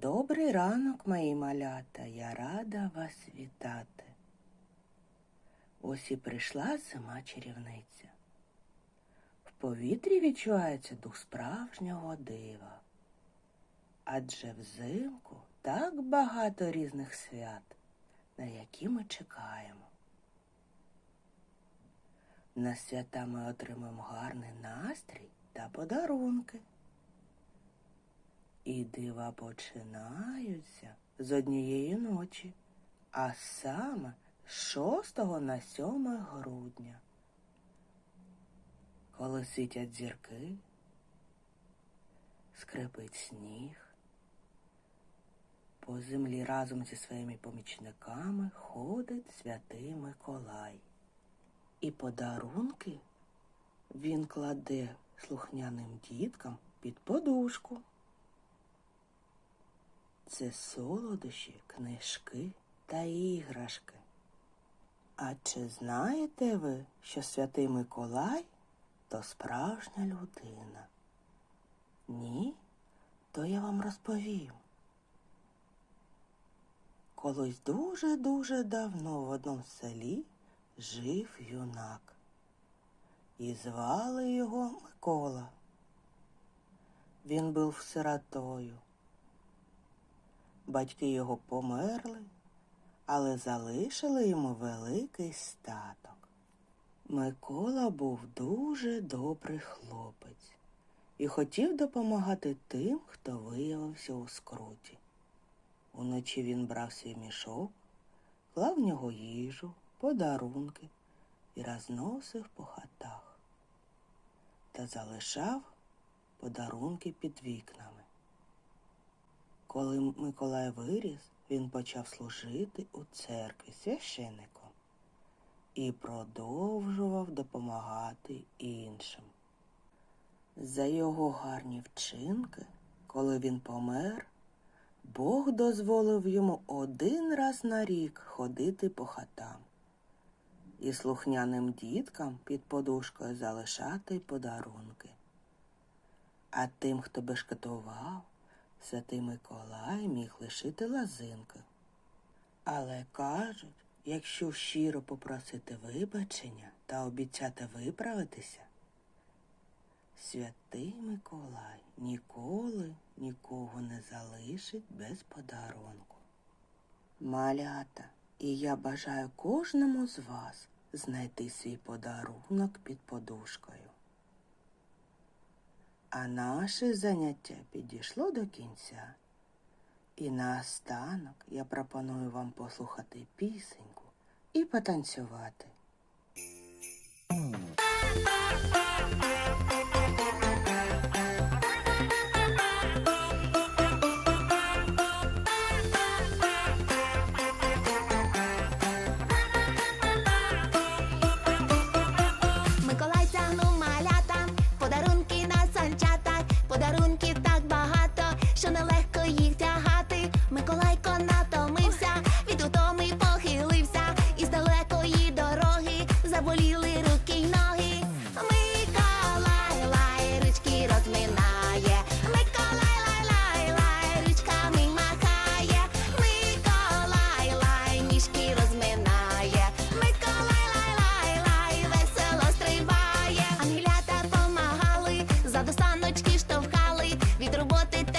Добрий ранок, мої малята, я рада вас вітати. Ось і прийшла зима чарівниця. В повітрі відчувається дух справжнього дива. Адже взимку так багато різних свят, на які ми чекаємо. На свята ми отримаємо гарний настрій та подарунки. І дива починаються з однієї ночі, а саме з 6 на 7 грудня, коли світять зірки, скрипить сніг, по землі разом зі своїми помічниками ходить святий Миколай. І подарунки він кладе слухняним діткам під подушку. Це солодощі, книжки та іграшки. А чи знаєте ви, що святий Миколай то справжня людина? Ні? То я вам розповім. Колись дуже-дуже давно в одному селі жив юнак. І звали його Микола. Він був сиротою. Батьки його померли, але залишили йому великий статок. Микола був дуже добрий хлопець і хотів допомагати тим, хто виявився у скруті. Уночі він брав свій мішок, клав в нього їжу, подарунки і розносив по хатах та залишав подарунки під вікнами. Коли Миколай виріс, він почав служити у церкві священником і продовжував допомагати іншим. За його гарні вчинки, коли він помер, Бог дозволив йому один раз на рік ходити по хатам і слухняним діткам під подушкою залишати подарунки. А тим, хто бешкетував, Святий Миколай міг лишити лазинки. Але кажуть, якщо щиро попросити вибачення та обіцяти виправитися, святий Миколай ніколи нікого не залишить без подарунку. Малята, і я бажаю кожному з вас знайти свій подарунок під подушкою. А наше заняття підійшло до кінця. І наостанок я пропоную вам послухати пісеньку і потанцювати. що нелегко їх тягати. Миколайко натомився, від утоми похилився, із далекої дороги заболіли руки й ноги. Миколай лай ручки розминає, Миколай лай лай лай ручками махає, Миколай лай ніжки розминає, Миколай лай лай лай весело стрибає, Ангелята помагали, за достаночки штовхали від роботи.